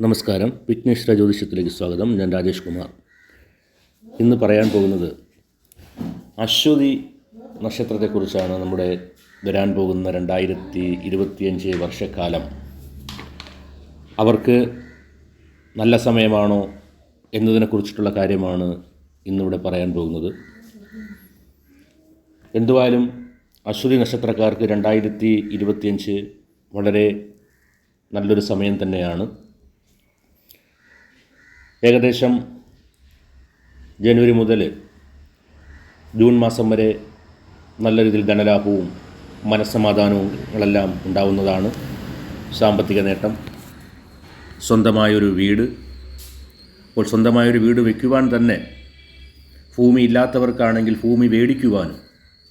നമസ്കാരം. വിഘ്നേശ്വര ജ്യോതിഷത്തിലേക്ക് സ്വാഗതം. ഞാൻ രാജേഷ് കുമാർ. ഇന്ന് പറയാൻ പോകുന്നത് അശ്വതി നക്ഷത്രത്തെക്കുറിച്ചാണ്. നമ്മുടെ വരാൻ പോകുന്ന രണ്ടായിരത്തി ഇരുപത്തിയഞ്ച് വർഷക്കാലം. അവർക്ക് നല്ല സമയമാണോ എന്നതിനെക്കുറിച്ചിട്ടുള്ള കാര്യമാണ് ഇന്നിവിടെ പറയാൻ പോകുന്നത്. എന്തുവായാലും അശ്വതി നക്ഷത്രക്കാർക്ക് രണ്ടായിരത്തി ഇരുപത്തിയഞ്ച് വളരെ നല്ലൊരു സമയം തന്നെയാണ്. ഏകദേശം ജനുവരി മുതൽ ജൂൺ മാസം വരെ നല്ല രീതിയിൽ ധനലാഭവും മനസ്സമാധാനവുങ്ങളെല്ലാം ഉണ്ടാവുന്നതാണ് സാമ്പത്തിക നേട്ടം. സ്വന്തമായൊരു വീട് അപ്പോൾ സ്വന്തമായൊരു വീട് വയ്ക്കുവാൻ തന്നെ ഭൂമി ഇല്ലാത്തവർക്കാണെങ്കിൽ ഭൂമി മേടിക്കുവാനും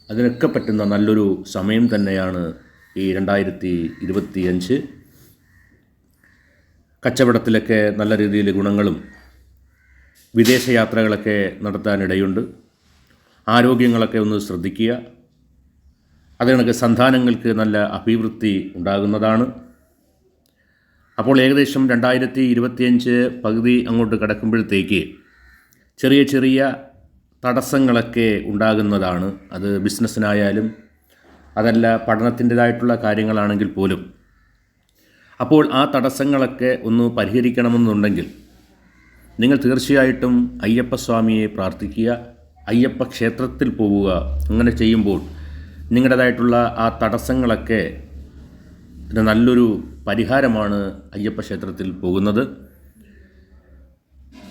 അതിനൊക്കെ പറ്റുന്ന നല്ലൊരു സമയം തന്നെയാണ് ഈ രണ്ടായിരത്തി ഇരുപത്തിയഞ്ച്. കച്ചവടത്തിലൊക്കെ നല്ല രീതിയിൽ ഗുണങ്ങളും വിദേശ യാത്രകളൊക്കെ നടത്താനിടയുണ്ട്. ആരോഗ്യങ്ങളൊക്കെ ഒന്ന് ശ്രദ്ധിക്കുക. അതിനൊക്കെ സന്താനങ്ങൾക്ക് നല്ല അഭിവൃദ്ധി ഉണ്ടാകുന്നതാണ്. അപ്പോൾ ഏകദേശം രണ്ടായിരത്തി ഇരുപത്തിയഞ്ച് പകുതി അങ്ങോട്ട് കിടക്കുമ്പോഴത്തേക്ക് ചെറിയ ചെറിയ തടസ്സങ്ങളൊക്കെ ഉണ്ടാകുന്നതാണ്. അത് ബിസിനസ്സിനായാലും അതല്ല പഠനത്തിന്റെതായിട്ടുള്ള കാര്യങ്ങളാണെങ്കിൽ പോലും. അപ്പോൾ ആ തടസ്സങ്ങളൊക്കെ ഒന്ന് പരിഹരിക്കണമെന്നുണ്ടെങ്കിൽ നിങ്ങൾ തീർച്ചയായിട്ടും അയ്യപ്പസ്വാമിയെ പ്രാർത്ഥിക്കുക അയ്യപ്പ ക്ഷേത്രത്തിൽ പോവുക അങ്ങനെ ചെയ്യുമ്പോൾ നിങ്ങളുടേതായിട്ടുള്ള ആ തടസ്സങ്ങളൊക്കെ നല്ലൊരു പരിഹാരമാണ് അയ്യപ്പ ക്ഷേത്രത്തിൽ പോകുന്നത്.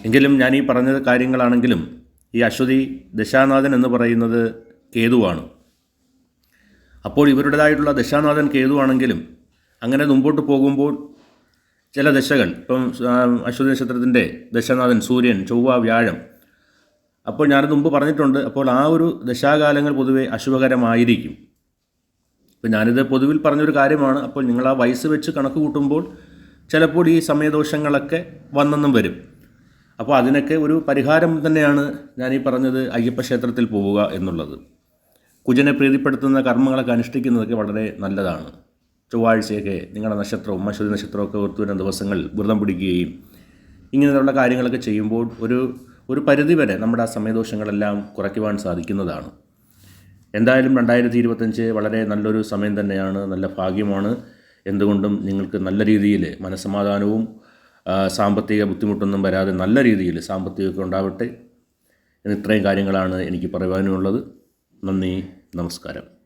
എങ്കിലും ഞാൻ ഈ പറഞ്ഞ കാര്യങ്ങളാണെങ്കിലും ഈ അശ്വതി ദശാനാഥൻ എന്ന് പറയുന്നത് കേതുവാണ്. അപ്പോൾ ഇവരുടേതായിട്ടുള്ള ദശാനാഥൻ കേതുവാണെങ്കിലും അങ്ങനെ മുമ്പോട്ട് പോകുമ്പോൾ ചില ദശകൾ ഇപ്പം അശ്വതി നക്ഷത്രത്തിന്റെ ദശനാഥൻ സൂര്യൻ ചൊവ്വ വ്യാഴം. അപ്പോൾ ഞാനത് മുമ്പ് പറഞ്ഞിട്ടുണ്ട് അപ്പോൾ ആ ഒരു ദശാകാലങ്ങൾ പൊതുവെ അശുഭകരമായിരിക്കും. ഇപ്പം ഞാനിത് പൊതുവിൽ പറഞ്ഞൊരു കാര്യമാണ് അപ്പോൾ നിങ്ങൾ ആ വയസ്സ് വെച്ച് കണക്ക് കൂട്ടുമ്പോൾ ചിലപ്പോൾ ഈ സമയദോഷങ്ങളൊക്കെ വന്നെന്നും വരും. അപ്പോൾ അതിനൊക്കെ ഒരു പരിഹാരം തന്നെയാണ് ഞാൻ ഈ പറഞ്ഞത് അയ്യപ്പ ക്ഷേത്രത്തിൽ പോവുക എന്നുള്ളത്. കുജനെ പ്രീതിപ്പെടുത്തുന്ന കർമ്മങ്ങളൊക്കെ അനുഷ്ഠിക്കുന്നതൊക്കെ വളരെ നല്ലതാണ്. ചൊവ്വാഴ്ചയൊക്കെ നിങ്ങളുടെ നക്ഷത്രവും അശ്വതി നക്ഷത്രവും ഒക്കെ ഓർത്തു വരുന്ന ദിവസങ്ങൾ വ്രതം പിടിക്കുകയും ഇങ്ങനെയുള്ള കാര്യങ്ങളൊക്കെ ചെയ്യുമ്പോൾ ഒരു ഒരു പരിധിവരെ നമ്മുടെ ആ സമയദോഷങ്ങളെല്ലാം കുറയ്ക്കുവാൻ സാധിക്കുന്നതാണ്. എന്തായാലും രണ്ടായിരത്തി ഇരുപത്തഞ്ച് വളരെ നല്ലൊരു സമയം തന്നെയാണ് നല്ല ഭാഗ്യമാണ്. എന്തുകൊണ്ടും നിങ്ങൾക്ക് നല്ല രീതിയിൽ മനസ്സമാധാനവും സാമ്പത്തിക ബുദ്ധിമുട്ടൊന്നും വരാതെ നല്ല രീതിയിൽ സാമ്പത്തികമൊക്കെ ഉണ്ടാവട്ടെ ഇത്രയും കാര്യങ്ങളാണ് എനിക്ക് പറയുവാനുള്ളത്. നന്ദി നമസ്കാരം.